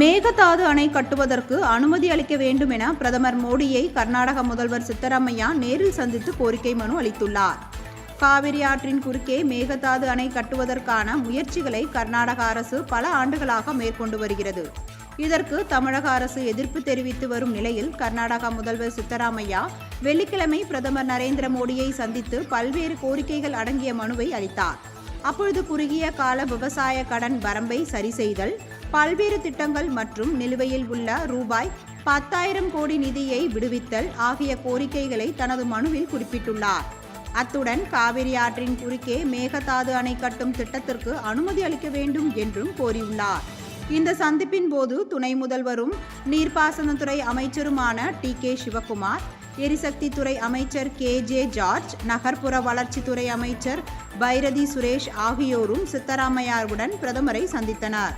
மேகதாது அணை கட்டுவதற்கு அனுமதி அளிக்க வேண்டும் என பிரதமர் மோடியை கர்நாடக முதல்வர் சித்தராமையா நேரில் சந்தித்து கோரிக்கை மனு அளித்துள்ளார். காவிரி ஆற்றின் குறுக்கே மேகதாது அணை கட்டுவதற்கான முயற்சிகளை கர்நாடக அரசு பல ஆண்டுகளாக மேற்கொண்டு வருகிறது. இதற்கு தமிழக அரசு எதிர்ப்பு தெரிவித்து வரும் நிலையில் கர்நாடக முதல்வர் சித்தராமையா வெள்ளிக்கிழமை பிரதமர் நரேந்திர மோடியை சந்தித்து பல்வேறு கோரிக்கைகள் அடங்கிய மனுவை அளித்தார். அப்பொழுது குறுகிய கால விவசாய கடன் வரம்பை சரி செய்தல் பல்வேறு திட்டங்கள் மற்றும் நிலுவையில் உள்ள ரூபாய் பத்தாயிரம் கோடி நிதியை விடுவித்தல் ஆகிய கோரிக்கைகளை தனது மனுவில் குறிப்பிட்டுள்ளார். அத்துடன் காவிரி ஆற்றின் குறுக்கே மேகதாது அணை கட்டும் திட்டத்திற்கு அனுமதி அளிக்க வேண்டும் என்றும் கோரியுள்ளார். இந்த சந்திப்பின் போது துணை முதல்வரும் நீர்ப்பாசனத்துறை அமைச்சருமான டி கே சிவகுமார் எரிசக்தித்துறை அமைச்சர் கே ஜே ஜார்ஜ் நகர்ப்புற வளர்ச்சித்துறை அமைச்சர் பைரதி சுரேஷ் ஆகியோரும் சித்தராமையாருடன் பிரதமரை சந்தித்தனர்.